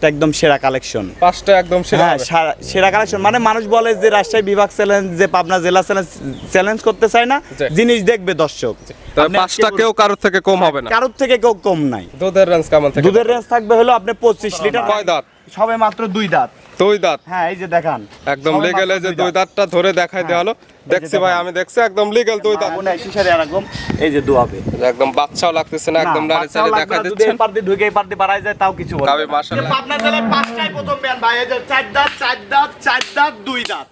পাঁচটা একদম সেরা কালেকশন পাঁচটা একদম সেরা হ্যাঁ সেরা কালেকশন মানে মানুষ বলে যে রাজশাহী বিভাগ চ্যালেঞ্জ যে পাবনা জেলা চ্যালেঞ্জ চ্যালেঞ্জ করতে চায় না জিনিস দেখবে দর্শক। পাঁচটা কেউ কারোর থেকে কম হবে না। কারোর থেকে কেউ কম নাই। দুধের রেঞ্জ কেমন থেকে দুধের রেঞ্জ থাকবে হলো আপনি পঁচিশ লিটার কয় দাঁত? সবে মাত্র দুই দাঁত। দুই দাঁত হ্যাঁ এই যে দেখান। একদম লিগেল মাত্র যে দুই দাঁতটা ধরে দেখাই দেওয়া হলো। দেখছি ভাই আমি দেখছি একদম লিগেল দুই দাঁত আগুনে শিশারে এরকম এই যে দুয়াবে। একদম বাচ্চাও লাগতেছে না একদম নাড়ি চাড়ি দেখা দিচ্ছেন। পার্টি ঢুকে পার্টি বাড়ায় যায় তাও কিছু বলবে গাবে না। মাশাআল্লাহ। পাবনা জেলায় পাঁচটাই প্রথম ব্যান ভাই এই যে চার দাঁত চার দাঁত চার দাঁত দুই দাঁত।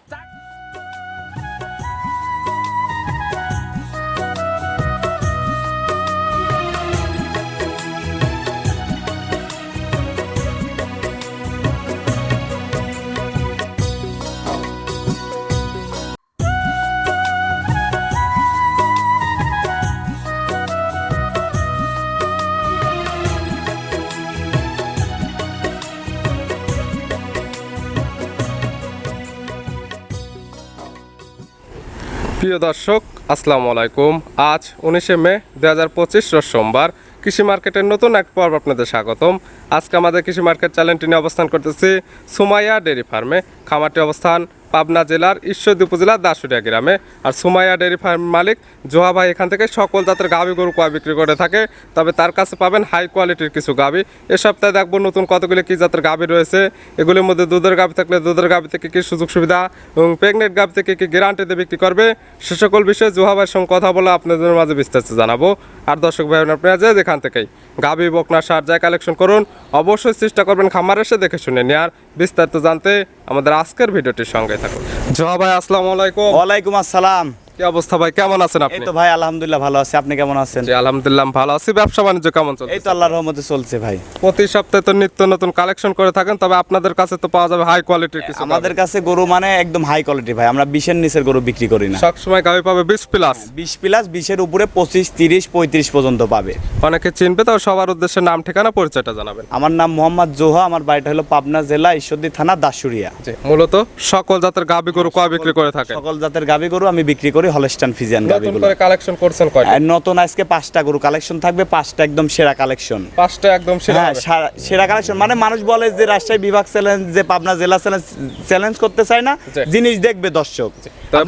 প্রিয় দর্শক, আসসালামু আলাইকুম। আজ উনিশে মে দু হাজার পঁচিশ সোমবার। কৃষি মার্কেটের নতুন এক পর্ব আপনাদের স্বাগতম। আজকে আমাদের কৃষি মার্কেট চ্যানেলটি নিয়ে অবস্থান করতেছি সুমাইয়া ডেরি ফার্মে। খামারটি অবস্থান পাবনা জেলার ঈশ্বরদী উপজেলার দাসুরিয়া গ্রামে। আর সুমাইয়া ডেয়ারি ফার্ম মালিক জোহা ভাই এখান থেকে সকল জাতের গাভী গরু কয় বিক্রি করে থাকে। তবে তার কাছে পাবেন হাই কোয়ালিটির কিছু গাভী এ সপ্তাহে দেখব নতুন কতগুলি কী জাতের গাভী রয়েছে। এগুলির মধ্যে দুধের গাভী থাকলে দুধের গাভী থেকে কী সুযোগ সুবিধা এবং প্রেগনেন্ট গাভী থেকে কি গ্যারান্টিতে বিক্রি করবে, সে সকল বিষয়ে জোহা ভাইয়ের সঙ্গে কথা বলে আপনাদের মাঝে বিস্তারিত জানাব। আর দর্শক ভাই আপনারা যে যেখান থেকেই গাভী বকনা, সার যায় কালেকশন করুন, অবশ্যই চেষ্টা করবেন খামার এসে দেখে শুনে নেওয়ার বিস্তারিত জানতে আমাদের আজকের ভিডিওটির সঙ্গে থাকুন। জহা ভাই আসসালামু আলাইকুম। ওয়ালাইকুম আসসালাম। কি অবস্থা ভাই? কেমন আছেন এই তো ভাই আলহামদুলিল্লাহ ভালো আছি। আপনি কেমন আছেন? জি আলহামদুলিল্লাহ ভালো আছি। ব্যবসা বাণিজ্য কেমন চলছে? এই তো আল্লাহর রহমতে চলছে ভাই। প্রতি সপ্তাহে তো নিত্য নতুন কালেকশন করে থাকেন তবে আপনাদের কাছে তো পাওয়া যাবে হাই কোয়ালিটির কিছু আমাদের কাছে গরু মানে একদম হাই কোয়ালিটি ভাই। আমরা বিশের নিচের গরু বিক্রি করি না। সব সময় গাভী পাবে বিশ প্লাস বিশ প্লাস বিশের উপরে পঁচিশ তিরিশ পঁয়ত্রিশ পর্যন্ত পাবে। অনেকে চিনবে তো সবার উদ্দেশ্যে নাম ঠিকানা পরিচয়টা জানাবেন। আমার নাম মোহাম্মদ জোহা আমার বাড়িটা হলো পাবনা জেলা ঈশ্বরদী থানা দাসুরিয়া মূলত সকল জাতের গাভী গরু কয় বিক্রি করে থাকে? সকল জাতের গাবি গরু আমি বিক্রি করি হলস্টান ফিজিয়ান নতুন গাবিগুলো করে কালেকশন করছেন কয়টা? নতুন আজকে পাঁচটা গরু কালেকশন থাকবে পাঁচটা একদম সেরা কালেকশন। পাঁচটা একদম সেরা হ্যাঁ সেরা কালেকশন। মানে মানুষ বলে যে রাজশাহী বিভাগ চ্যালেঞ্জ যে পাবনা জেলা চ্যালেঞ্জ চ্যালেঞ্জ করতে চায় না জিনিস দেখবে দর্শক।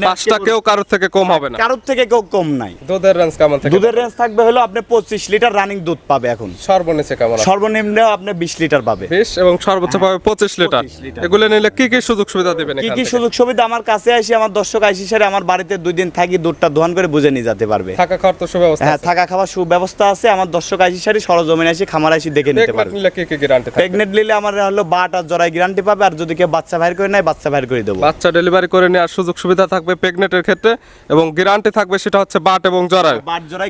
পাঁচটা কেউ কারোর থেকে কম হবে না। কারোর থেকে কেউ কম নাই। দুধের রেঞ্জ কেমন থেকে দুধের রেঞ্জ থাকবে হলো আপনি পঁচিশ লিটার রানিং দুধ পাবে এখন। সর্বনিচে কেমন? সর্বনিম্ন আপনি বিশ লিটার পাবে। বিশ এবং সর্বোচ্চ পাবে পঁচিশ লিটার। 25 লিটার। এগুলো নিলে কি কি সুযোগ সুবিধা দিবেন কি কি সুযোগ সুবিধা? আমার কাছে আসি আমার দর্শক আইসি সারে আমার বাড়িতে দুই দিন থাকি দুধটা দোয়ান করে বুঝে নিয়ে যেতে পারবে। থাকা খাওয়ার তো সুব্যবস্থা হ্যাঁ থাকা খাওয়ার সুব্যবস্থা আছে। আমার দর্শক আইসি সারি সরজমিন আসি খামার আসি দেখে নিতে পারবে। নিলে কি কি গ্যারান্টি থাকে প্রেগনেন্ট নিলে আমার হলো বাট আর জরাই গ্যারান্টি পাবে। আর যদি কেউ বাচ্চা বাইর করে নেয় বাচ্চা বাইর করে দেবো। বাচ্চা ডেলিভারি করে নেওয়ার সুযোগ সুবিধা থাকবে প্রেগনেন্টের ক্ষেত্রে এবং গ্যারান্টি থাকবে সেটা হচ্ছে বাট এবং জরায়ু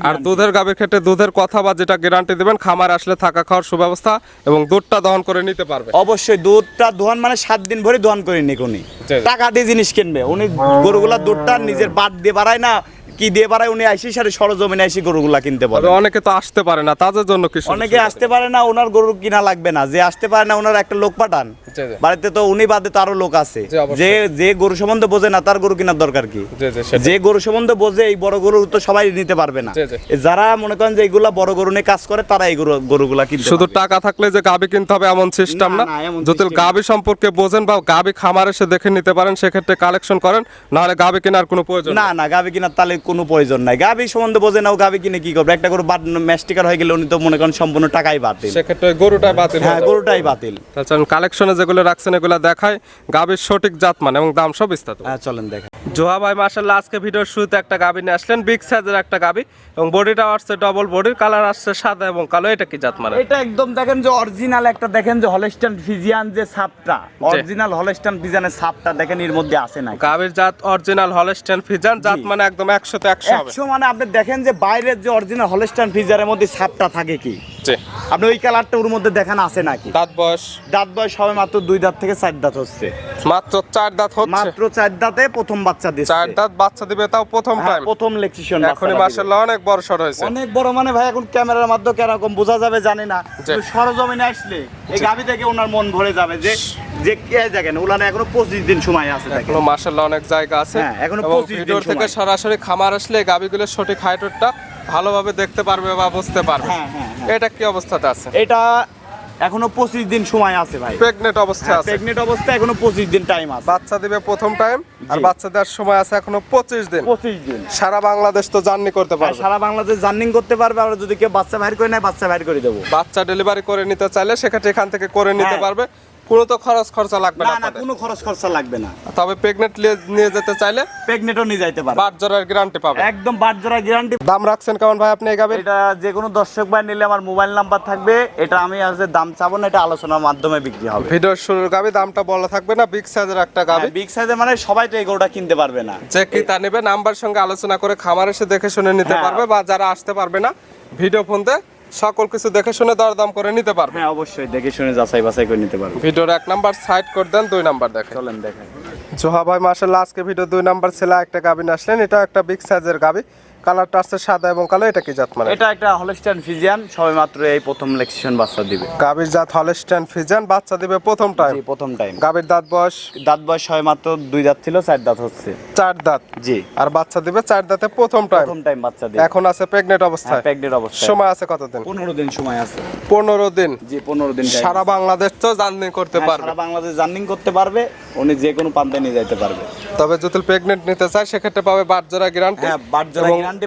আর দুধের গাভীর ক্ষেত্রে দুধের কথা বা যেটা গ্যারান্টি দিবেন খামার আসলে থাকা খাওয়ার সুব্যবস্থা এবং দুধটা দহন করে নিতে পারবে। অবশ্যই দুধটা দোহান মানে সাত দিন ভরে দোহান করে নিক উনি। টাকা দিয়ে জিনিস কিনবে। উনি গরুগুলা দুধটা নিজের বাট দিয়ে বাড়ায় না। কি দিয়ে বাড়ায় উনি আইসি সারে সরজমিনে আইসি গরুগুলা কিনতে পারে অনেকে তো আসতে পারে না তাদের জন্য কি সুযোগ অনেকে আসতে পারে না ওনার গরু কিনা লাগবে না। যে আসতে পারে না ওনার একটা লোক পাঠান। বাড়িতে তো উনি বাদে তো আরও লোক আছে। যে যে গরু সম্বন্ধে বোঝে না তার গরু কেনার দরকার কি। যে গরু সম্বন্ধে বোঝে এই বড় গরু তো সবাই নিতে পারবে না। যারা মনে করেন যে এইগুলা বড় গরু নিয়ে কাজ করে তারা এই গরু গরুগুলা কিনতে শুধু টাকা থাকলে যে গাবি কিনতে হবে এমন সিস্টেম না, যদি। গাবি সম্পর্কে বোঝেন বা গাবি খামার এসে দেখে নিতে পারেন সেক্ষেত্রে কালেকশন করেন নাহলে গাবি কেনার কোনো প্রয়োজন না না গাবি কিনার তাহলে কোনো প্রয়োজন নাই। গাবি সম্বন্ধে বোঝে না ও গাবি কিনে কি করবে? একটা গরু বাদ ম্যাস্টিকার হয়ে গেলে উনি তো মনে করেন সম্পূর্ণ টাকাই বাতিল। সেক্ষেত্রে ওই গরুটাই বাতিল হ্যাঁ গরুটাই বাতিল। তাছাড়া কালেকশনে যেগুলো রাখছেন এগুলো দেখায় গাবির সঠিক জাত মানে এবং দাম সব বিস্তারিত। হ্যাঁ চলেন দেখা। জোহা ভাই মার্শাল্লাহ আজকে ভিডিওর শুরুতে একটা গাবি নিয়ে আসলেন বিগ সাইজের একটা গাবি এবং বডিটা আসছে ডবল বডির কালার আসছে সাদা এবং কালো এটা কি জাত মানে এটা একদম দেখেন যে অরিজিনাল একটা দেখেন যে হলস্টান ফিজিয়ান যে সাপটা অরিজিনাল হলস্টান ফিজিয়ানের সাপটা দেখেন এর মধ্যে আছে না গাবির জাত অরিজিনাল হলস্টেন ফিজান জাত মানে একদম একশো মানে আপনি দেখেন যে বাইরের যে অরিজিনাল হলস্টান ফ্রিজারের মধ্যে সাপটা থাকে কি? আপনি ওই কালারটা ওর মধ্যে দেখেন আছে নাকি? দাঁত বয়স? দাঁত বয়স সবে মাত্র দুই দাঁত থেকে চার দাঁত হচ্ছে। মাত্র চার দাঁত হচ্ছে? মাত্র চার দাঁতে প্রথম বাচ্চা দিচ্ছে। চার দাঁত বাচ্চা দিবে তাও প্রথম হ্যাঁ, টাইম প্রথম লেকচিশন এখনই মার্শাল্লাহ অনেক বড় সর হয়েছে। অনেক বড় মানে ভাই এখন ক্যামেরার মাধ্যমে কেরকম বোঝা যাবে জানি না। সরজমিনে আসলে এই গাভি থেকে ওনার মন ভরে যাবে যে যে কে দেখেন ওনার এখনও পঁচিশ দিন সময় আছে এখনও মার্শাল্লাহ অনেক জায়গা আছে। হ্যাঁ, এখনও 25 দিন থেকে সরাসরি খামার আসলে গাবিগুলোর সঠিক হাইটটা ভালোভাবে দেখতে পারবে বা বুঝতে পারবে। হ্যাঁ, হ্যাঁ, হ্যাঁ। এটা কি অবস্থাতে আছে? এটা এখনও পঁচিশ দিন সময় আছে ভাই। প্রেগনেন্ট অবস্থায় আছে। প্রেগনেন্ট অবস্থা এখনও পঁচিশ দিন টাইম আছে। বাচ্চা দিবে প্রথম টাইম আর বাচ্চা দেওয়ার সময় আছে এখনও পঁচিশ দিন। পঁচিশ দিন। সারা বাংলাদেশ তো জার্নি করতে পারবে। সারা বাংলাদেশ জার্নি করতে পারবে আর যদি কেউ বাচ্চা বাইর করে নেয় বাচ্চা বাইর করে দেবো। বাচ্চা ডেলিভারি করে নিতে চাইলে সেক্ষেত্রে এখান থেকে করে নিতে। পারবে। কোনো তো খরচ খরচা লাগবে না না কোনো খরচ খরচা লাগবে না। তবে প্রেগনেন্ট নিয়ে যেতে চাইলে প্রেগনেন্টও নিয়ে যাইতে পারবে বাট জোড়ার গ্যারান্টি পাবে একদম বাট জোড়া গ্যারান্টি দাম রাখছেন কেমন ভাই আপনি এই গাবির এটা যে কোনো দর্শক ভাই নিলে আমার মোবাইল নাম্বার থাকবে। এটা আমি আজকে দাম চাবো না এটা আলোচনার মাধ্যমে বিক্রি হবে। ভিডিওর শুরুর গাবে দামটা বলা থাকবে না বিগ সাইজের একটা গাবি বিগ সাইজে মানে সবাই তো এই গরুটা কিনতে পারবে না। যে কি তা নেবে নাম্বার সঙ্গে আলোচনা করে খামার এসে দেখে শুনে নিতে হ্যাঁ। পারবে বা যারা আসতে পারবে না ভিডিও ফোন দিয়ে সকল কিছু দেখে শুনে দর দাম করে নিতে পারবে। হ্যাঁ অবশ্যই দেখে শুনে যাচাই বাছাই করে নিতে পারবে। ভিডিওর এক নাম্বার সাইড করে দেন দুই নাম্বার দেখেন। চলেন দেখেন জোহা ভাই মাসাল্লাহ আজকে ভিডিও দুই নাম্বার ছেলে একটা গাবি আসলেন এটা একটা বিগ সাইজের গাবি। কালারটা আসছে সাদা এবং কালো এটা কি জাত মানে? এটা একটা হলস্টাইন ফিজিয়ান সবে মাত্র এই প্রথম লেকশন বাচ্চা দিবে। গাবির জাত হলস্টাইন ফিজান বাচ্চা দিবে প্রথম টাইম জি প্রথম টাইম গাবির দাঁত বয়স? দাঁত বয়স সবে মাত্র দুই দাঁত ছিল চার দাঁত হচ্ছে। চার দাঁত? জি। আর বাচ্চা দিবে চার দাঁতে প্রথম টাইম প্রথম টাইম বাচ্চা দিবে। এখন আছে প্রেগনেন্ট অবস্থায়। প্রেগনেন্ট অবস্থা সময় আছে কতদিন? পনেরো দিন সময় আছে। পনেরো দিন। জি পনেরো দিন সারা বাংলাদেশ তো জার্নি করতে হ্যাঁ, পারবে। সারা বাংলাদেশ জার্নিং করতে পারবে উনি যে কোনো প্রান্তে নিয়ে যাইতে পারবে। তবে যদি প্রেগনেন্ট নিতে চায় সেক্ষেত্রে পাবে বাটজোড়া গ্যারান্টি হ্যাঁ,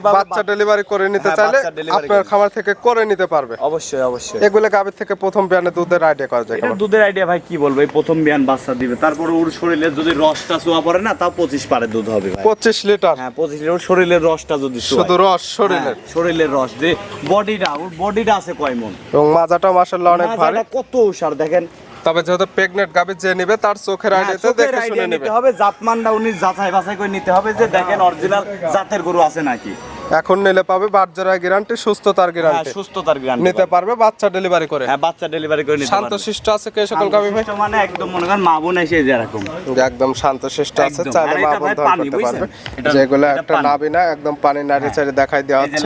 পাবে, বাচ্চা ডেলিভারি করে নিতে হ্যাঁ, চাইলে আপনার খামার থেকে করে নিতে পারবে। অবশ্যই অবশ্যই। এগুলো গাভীর থেকে প্রথম বিয়ানে দুধের আইডিয়া করা যায় এটা দুধের আইডিয়া ভাই কি বলব? এই প্রথম বিয়ান বাচ্চা দিবে। তারপরে ওর শরীরে যদি রসটা চোয়া পড়ে না তাও পঁচিশ পারে দুধ হবে ভাই। পঁচিশ লিটার হ্যাঁ পঁচিশ লিটার ওর শরীরের রসটা যদি। শুধু রস শরীরের। হ্যাঁ, শরীরের রস। যে বডিটা ওর বডিটা আছে কয় মন? এবং মাজাটা মাসাল্লাহ অনেক ভারী। মাজাটা কত উষার দেখেন তবে যেহেতু প্রেগনেন্ট গাভী যে নেবে তার চোখের আইনে আইডিয়াতে দেখে শুনে নেবে। হবে জাতমানটা উনি যাচাই বাছাই করে নিতে হবে যে দেখেন অরিজিনাল জাতের গরু আছে নাকি। এখন নিলে পাবে বাটজোড়া গ্যারান্টি সুস্থতার হ্যাঁ গ্যারান্টি সুস্থতার জ্ঞান নিতে পারবে বাচ্চা ডেলিভারি করে। হ্যাঁ বাচ্চা ডেলিভারি করে নিতে শান্ত পারবে। শিষ্ট আছে কে সকল গাভী ভাই? শান্তশিষ্ট মানে একদম মনে করেন মা বোন এসে যেরকম। একদম শান্ত শিষ্ট আছে চাইলে মা বোন ধর করতে পারবে। যেগুলো একটা। নাবি না একদম পানি নাড়ি চাড়ি দেখাই দেওয়া হচ্ছে।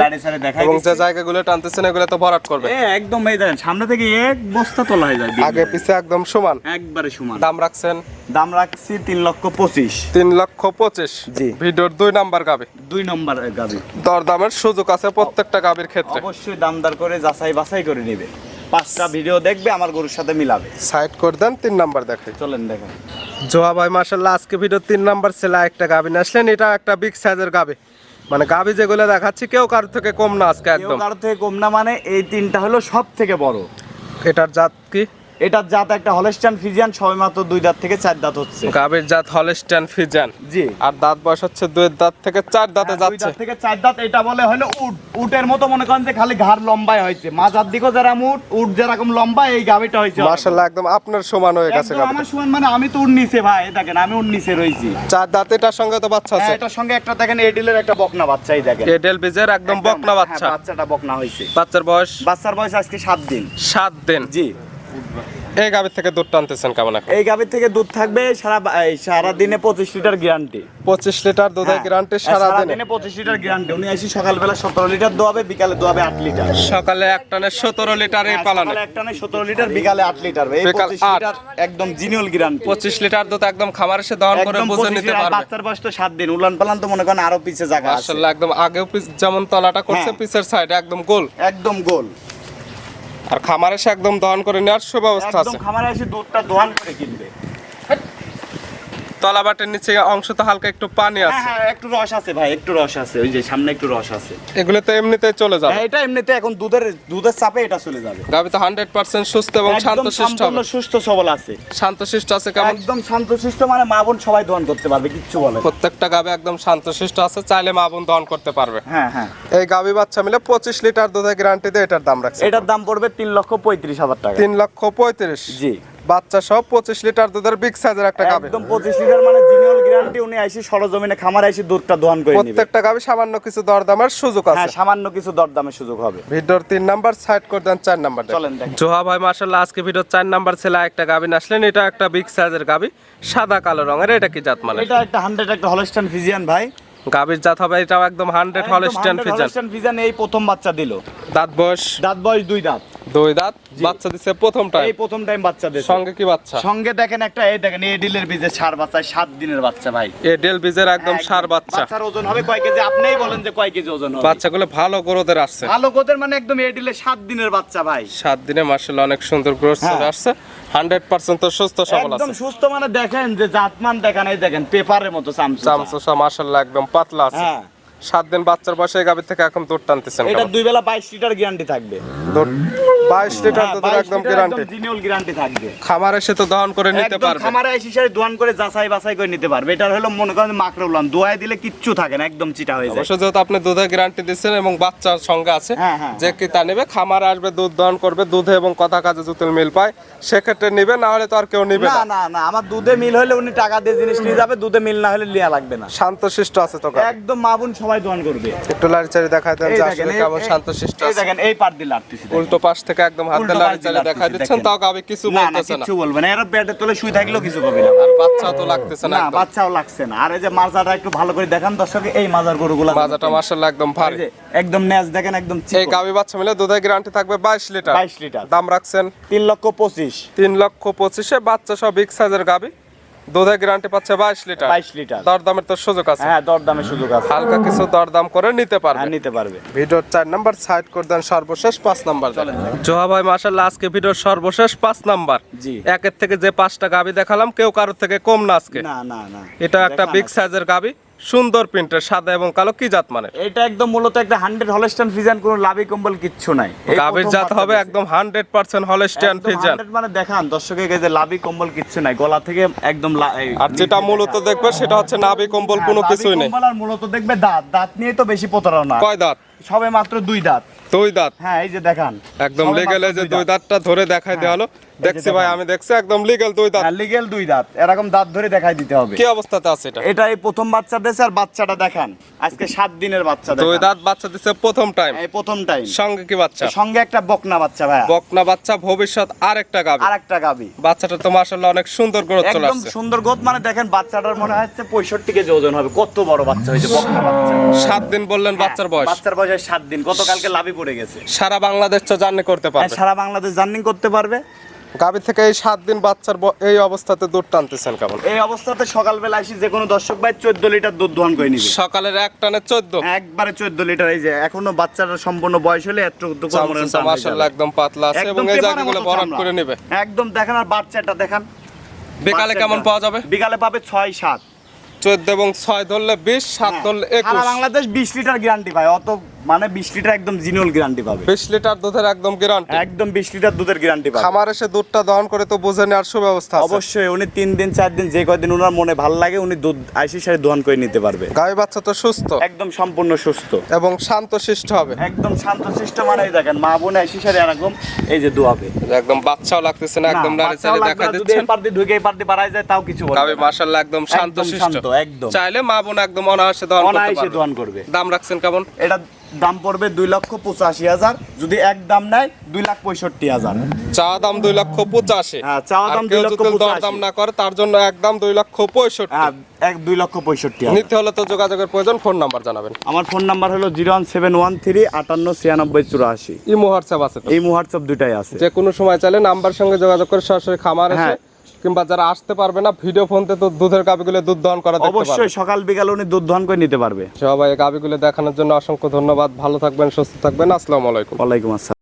এবং যে। জায়গাগুলো টানতেছেন এগুলো তো ভরাট করবে। একদম এই দেখেন সামনে থেকে এক বস্তা তোলা হয়ে যায় আগে পিছে একদম সমান। একবারে সমান। দাম রাখছেন দাম রাখছি তিন লক্ষ পঁচিশ। তিন লক্ষ পঁচিশ। জি। ভিডিওর দুই নাম্বার গাবি। দুই নম্বর গাবি। দরদামের সুযোগ আছে প্রত্যেকটা গাবির ক্ষেত্রে। অবশ্যই দামদার করে যাচাই বাছাই করে নিবে। পাঁচটা ভিডিও দেখবে আমার গরুর সাথে মিলাবে। সাইড করে দেন তিন নাম্বার দেখে। চলেন দেখেন। জোয়া ভাই মার্শাল্লাহ আজকে ভিডিও তিন নাম্বার ছেলে একটা গাবি আসলেন। এটা একটা বিগ সাইজের গাবি। মানে গাবি যেগুলো দেখাচ্ছি কেউ কারোর থেকে কম না আজকে একদম। কারও থেকে কম না মানে এই তিনটা হলো সব থেকে বড়। এটার জাত কি? এটার জাত একটা হলস্টান ফিজিয়ান সবে মাত্র দুই দাঁত থেকে চার দাঁত হচ্ছে। গাবির জাত হলস্টান ফিজান জি। আর দাঁত বয়স হচ্ছে দুই দাঁত থেকে চার দাঁতে হ্যাঁ, দুই যাচ্ছে। দাঁত থেকে চার দাঁত এটা বলে হলো উট। উটের মতো মনে করেন যে খালি ঘাড় লম্বাই হয়েছে। মাজার দিকেও যেরকম উট উট যেরকম লম্বা এই গাবিটা হয়েছে মার্শাল্লাহ একদম আপনার সমান হয়ে গেছে একদম আমার সমান মানে আমি তো উট নিচে ভাই এই দেখেন আমি উট নিচে রয়েছি। চার দাঁত এটার সঙ্গে তো বাচ্চা আছে। হ্যাঁ, এটার সঙ্গে একটা দেখেন এডিলের একটা বকনা বাচ্চাই দেখেন। এডেল বীজের একদম বকনা হ্যাঁ, বাচ্চা। বাচ্চাটা বকনা হয়েছে। বাচ্চার বয়স? বাচ্চার বয়স আজকে সাত দিন। সাত দিন। জি। এই গাবির থেকে দুধ টানতেছেন কেমন এখন? এই গাভীর থেকে দুধ থাকবে সারা সারা দিনে পঁচিশ লিটার গ্যারান্টি। পঁচিশ লিটার দুধের গ্যারান্টি সারা দিনে দিনে পঁচিশ লিটার গ্যারান্টি। উনি আসি সকালবেলা সতেরো লিটার দোয়াবে বিকালে দোয়াবে আট লিটার। সকালে এক টানে সতেরো লিটার এই পালানে। সকালে একটা নয় সতেরো লিটার বিকালে আট লিটার। এই বিকাল পঁচিশ আট। লিটার একদম জিনিয়ল গ্যারান্টি পঁচিশ লিটার দুধ একদম খামার এসে দহন করে বুঝে নিতে পারবে। বাচ্চার বয়স তো সাত দিন। উলান পালান তো মনে করেন আরও পিছে জায়গা আছে। মার্শাল্লাহ একদম আগেও পিছ- যেমন তলাটা করছে হ্যাঁ। পিছের সাইডে একদম গোল। একদম গোল। আর খামারে এসে একদম দহন করে নেওয়ার সুব্যবস্থা একদম আছে। খামারে এসে দুধটা দহন করে কিনবে। তলা বাটের নিচে অংশ তো হালকা একটু পানি হ্যাঁ আছে। হ্যাঁ একটু রস আছে ভাই একটু রস আছে ওই যে সামনে একটু রস আছে। এগুলো তো এমনিতেই চলে যাবে। হ্যাঁ, এটা এমনিতে এখন দুধের দুধের চাপে এটা চলে যাবে। গাবি তো হান্ড্রেড পার্সেন্ট সুস্থ এবং একদম শান্তশিষ্ট সম্পূর্ণ হবে সুস্থ সবল আছে। শান্তশিষ্ট আছে কেমন? একদম শান্তশিষ্ট মানে মা বোন সবাই দোয়ান করতে পারবে কিচ্ছু বলে প্রত্যেকটা গাবে একদম শান্তশিষ্ট আছে চাইলে মা বোন দহন করতে পারবে। হ্যাঁ হ্যাঁ। এই গাবি বাচ্চা মিলে পঁচিশ লিটার দুধের গ্যারান্টি দিয়ে এটার দাম রাখছে। এটার দাম পড়বে তিন লক্ষ পঁয়ত্রিশ হাজার টাকা। তিন লক্ষ পঁয়ত্রিশ। জি। বাচ্চা সহ পঁচিশ লিটার দুধের বিগ সাইজের একটা গাবি একদম পঁচিশ লিটার মানে জিনিয়াল গ্যারান্টি উনি আইসি সরজমিনে খামার আইসি দুধটা দোয়ান করে নিবে। প্রত্যেকটা গাবি সামান্য কিছু দরদামের সুযোগ আছে। হ্যাঁ সামান্য কিছু দরদামের সুযোগ হবে। ভিডিওর তিন নাম্বার সাইড করে দেন চার নাম্বার চলেন দেখেন। জোহা ভাই মার্শাল্লাহ আজকে ভিডিওর চার নাম্বার ছেলে একটা গাবি আসলেন এটা একটা বিগ সাইজের গাবি সাদা কালো রঙের। এটা কি জাত মানে এটা একটা হান্ড্রেড একটা হলস্টান ফিজিয়ান ভাই। গাবির জাত হবে এটাও একদম hundred Holstein Friesian Holstein Friesian এই প্রথম বাচ্চা দিল। দাঁত বয়স? দাঁত বয়স দুই দাঁত। দুই দাঁত বাচ্চা দিছে প্রথম টাইম এই প্রথম টাইম বাচ্চা দেশে সঙ্গে কি বাচ্চা? সঙ্গে দেখেন একটা এই দেখেন এডিলের বীজের সার বাচ্চা সাত দিনের বাচ্চা ভাই। ডেল বীজের একদম সার বাচ্চা। বাচ্চার ওজন হবে কয় কেজি? আপনিই বলেন যে কয় কেজি ওজন হবে। বাচ্চাগুলো ভালো গ্রোথের আসছে। ভালো কোদের মানে একদম এডিলের সাত দিনের বাচ্চা ভাই। সাত দিনে মার্শাল্লাহ অনেক সুন্দর গ্রোথ চলে হ্যাঁ। আসছে। হান্ড্রেড পার্সেন্ট তো সুস্থ সবল একদম আছে। সুস্থ মানে দেখেন যে জাতমান দেখেন এই দেখেন পেপারের মতো চামচা চামচা মার্শাল্লাহ একদম পাতলা আছে। হ্যাঁ। সাত দিন বাচ্চার বয়সে গাভীর থেকে এখন দুধ টানতেছেন এটা দুই বেলা বাইশ লিটার গ্যারান্টি থাকবে। বাইশ লিটার হ্যাঁ, দুধের 22 একদম গ্যারান্টি গ্যারান্টি থাকবে। খামার এসে তো দহন করে নিতে পারবে। খামারে এসে দোয়ান করে যাচাই বাছাই করে নিতে পারবে। এটা হলো মনে করেন মাকড়া উলান দিলে কিচ্ছু থাকে না একদম চিটা হয়ে যায়। অবশ্য যেহেতু আপনি দুধের গ্যারান্টি দিচ্ছেন এবং বাচ্চার সঙ্গে আছে হ্যাঁ, হ্যাঁ, যে কি তা নেবে খামারে আসবে দুধ দহন করবে দুধে এবং কথা কাজে জুতেল মিল পায় সেক্ষেত্রে নিবে না হলে তো আর কেউ নিবে না না। না আমার দুধে মিল হলে উনি টাকা দিয়ে জিনিস নিয়ে যাবে দুধে মিল না হলে লিয়া লাগবে না। শান্ত শিষ্ট আছে তো একদম মাবুন সবাই দোয়ান করবে। একটু লাড়ি চাড়ি দেখাই দেন যে আসলে কেমন আছে। দেখেন এই পার দিয়ে লাড়তেছি উল্টো পাশ থেকে একদম হাতে উল্টো লাড়ি চাড়ি দিয়ে লাড়তেছি, দিচ্ছেন তাও গাবি কিছু বলতেছে না। কিচ্ছু বলবে না এরা তোলে শুই থাকলেও কিছু করবে না। আর বাচ্চাও তো লাগতেছে না না বাচ্চাও লাগছে না। আর এই যে মাজাটা একটু ভালো করে দেখান দর্শক এই মাজার গরুগুলা মাজাটা মার্শাল্লাহ একদম ভারী। একদম ন্যাজ দেখেন একদম এই গাবি বাচ্চা মিলে দুধের গ্যারান্টি থাকবে বাইশ লিটার। বাইশ লিটার। দাম রাখছেন তিন লক্ষ পঁচিশ। তিন লক্ষ পঁচিশে বাচ্চা সব বিগ সাইজের গাবি। দুধের গ্যারান্টি পাচ্ছে বাইশ লিটার। বাইশ লিটার। দরদামের তো সুযোগ আছে। হ্যাঁ দরদামের সুযোগ আছে। হালকা কিছু দরদাম করে নিতে হ্যাঁ নিতে পারবে। ভিডিওর চার নাম্বার সাইড করে দেন সর্বশেষ পাঁচ নাম্বার চলেন জোহা ভাই মাশাআল্লাহ আজকে ভিডিওর সর্বশেষ পাঁচ নাম্বার। জি। একের থেকে যে পাঁচটা গাবি দেখালাম কেউ কারোর থেকে কম না আজকে। না না না। এটা একটা বিগ। সাইজের গাবি। সুন্দর প্রিন্টের সাদা এবং কালো কি জাত মানে এটা একদম মূলত একটা হান্ড্রেড হলস্টান ফিজান কোনো লাভি কম্বল কিচ্ছু নাই। গাবির জাত হবে একদম হান্ড্রেড পার্সেন্ট হলস্টিয়ান একদম ফিজান মানে দেখান দর্শকের কাছে লাভি কম্বল কিচ্ছু নাই গলা থেকে একদম আর যেটা মূলত দেখবে সেটা হচ্ছে নাভি কম্বল কোনো হ্যাঁ, কিছুই নেই। আর মূলত দেখবে দাঁত দাঁত নিয়ে তো বেশি প্রতারণা। কয় দাঁত? সবে মাত্র দুই দাঁত। দুই দাঁত। হ্যাঁ এই যে দেখান। একদম লিগেল যে দুই দাঁতটা ধরে দেখাই দেওয়া হলো। দেখছি ভাই আমি দেখছি একদম লিগেল দুই দাঁত। হ্যাঁ লিগেল দুই দাঁত। এরকম দাঁত ধরে দেখাই দিতে হবে। কি অবস্থাতে আছে এটা? এটা এই প্রথম বাচ্চা দেশে আর বাচ্চাটা দেখান। আজকে দিনের বাচ্চা দুই দাঁত বাচ্চা প্রথম টাইম এই প্রথম টাইম সঙ্গে কি বাচ্চা? সঙ্গে একটা বকনা বাচ্চা ভাইয়া। বকনা বাচ্চা ভবিষ্যৎ আরেকটা গাবি। গাবি। বাচ্চাটা তো মাশাআল্লাহ অনেক সুন্দর গ্রোথ চলে একদম সুন্দর মানে দেখেন বাচ্চাটার মনে হচ্ছে পঁয়ষট্টি কেজি ওজন হবে। কত বড় বাচ্চা হয়েছে বকনা বাচ্চা। সাত দিন বললেন বাচ্চার বয়স। বাচ্চার বয়স সাত দিন। গতকালকে লাভি পড়ে গেছে। সারা বাংলাদেশ তো জার্নি করতে হ্যাঁ, পারবে সারা বাংলাদেশ জার্নিং করতে পারবে। গাবি থেকে এই সাত দিন বাচ্চার এই অবস্থাতে দুধ টানতেছেন কেমন? এই অবস্থাতে সকালবেলা আসি যে কোনো দর্শক ভাই চোদ্দ লিটার দুধ দোহন করে নিবে। সকালের এক টানে চোদ্দ? একবারে চোদ্দ লিটার এই যে এখনও বাচ্চাটা সম্পূর্ণ বয়স হলে মাশাআল্লাহ একদম পাতলা আছে এবং এই জায়গাগুলো ভরাট করে নেবে। একদম দেখেন আর বাচ্চাটা দেখান। বিকালে কেমন পাওয়া যাবে? বিকালে পাবে ছয় সাত। চোদ্দ এবং ছয় ধরলে বিশ সাত ধরলে একুশ। বাংলাদেশ বিশ লিটার গ্যারান্টি পায় অত মানে বিশ লিটার একদম জিনুয়াল গ্যারান্টি পাবে। বিশ লিটার দুধের একদম গ্যারান্টি একদম বিশ লিটার দুধের গ্যারান্টি পাবে। খামার এসে দুধটা দহন করে তো বুঝে নেওয়ার সুব্যবস্থা আছে। অবশ্যই উনি তিন দিন চার দিন যে কয়দিন ওনার মনে ভালো লাগে উনি দুধ আইসি সারে দোয়ান করে নিতে পারবে। গাই বাচ্চা তো সুস্থ। একদম সম্পূর্ণ সুস্থ। এবং শান্ত শিষ্ট হবে। একদম শান্ত শিষ্ট মানে এই দেখেন মা বোন আইসি সারে এরকম এই যে দোয়াবে একদম বাচ্চাও লাগতেছে না একদম না, নাড়ি চাড়ি দেখা যদি এই পার দিয়ে ঢুকে এই পার দিয়ে বাড়ায় যায় তাও কিছু বলবে গাবি মাশাআল্লাহ একদম শান্ত একদম শিষ্ট। একদম। চাইলে মা বোন একদম অনায়াসে দহন করতে অনায়াসে পারবে। দোয়ান করবে। দাম রাখছেন কেমন? এটা দাম পড়বে দুই লক্ষ পঁচাশি হাজার। যদি এক দাম নেয় দুই লাখ পঁয়ষট্টি হাজার। চা দাম দুই লক্ষ পঁচাশি। হ্যাঁ, চাওয়া দাম দুই লক্ষ পঁচাশি। দাম না করে তার জন্য একদম দুই লক্ষ পঁয়ষট্টি। হ্যাঁ এক দুই লক্ষ পঁয়ষট্টি নিতে হলে তো যোগাযোগের প্রয়োজন ফোন নাম্বার জানাবেন। আমার ফোন নাম্বার হলো zero one seven one three আটান্ন ছিয়ানব্বই চুরাশি। ইমো হোয়াটসঅ্যাপ আছে এই হোয়াটসঅ্যাপ দুটাই আছে। যে কোনো সময় চাইলে নাম্বার সঙ্গে যোগাযোগ করে সরাসরি খামার হ্যাঁ। কিংবা যারা আসতে পারবে না ভিডিও ফোনতে তো দুধের গাবিগুলো দুধ দহন করা অবশ্যই সকাল বিকাল উনি দুধ দহন করে নিতে পারবে। সবাই গাবিগুলো দেখানোর জন্য অসংখ্য ধন্যবাদ। ভালো থাকবেন সুস্থ থাকবেন। আসসালামু আলাইকুম। ওয়ালাইকুম আসসালাম।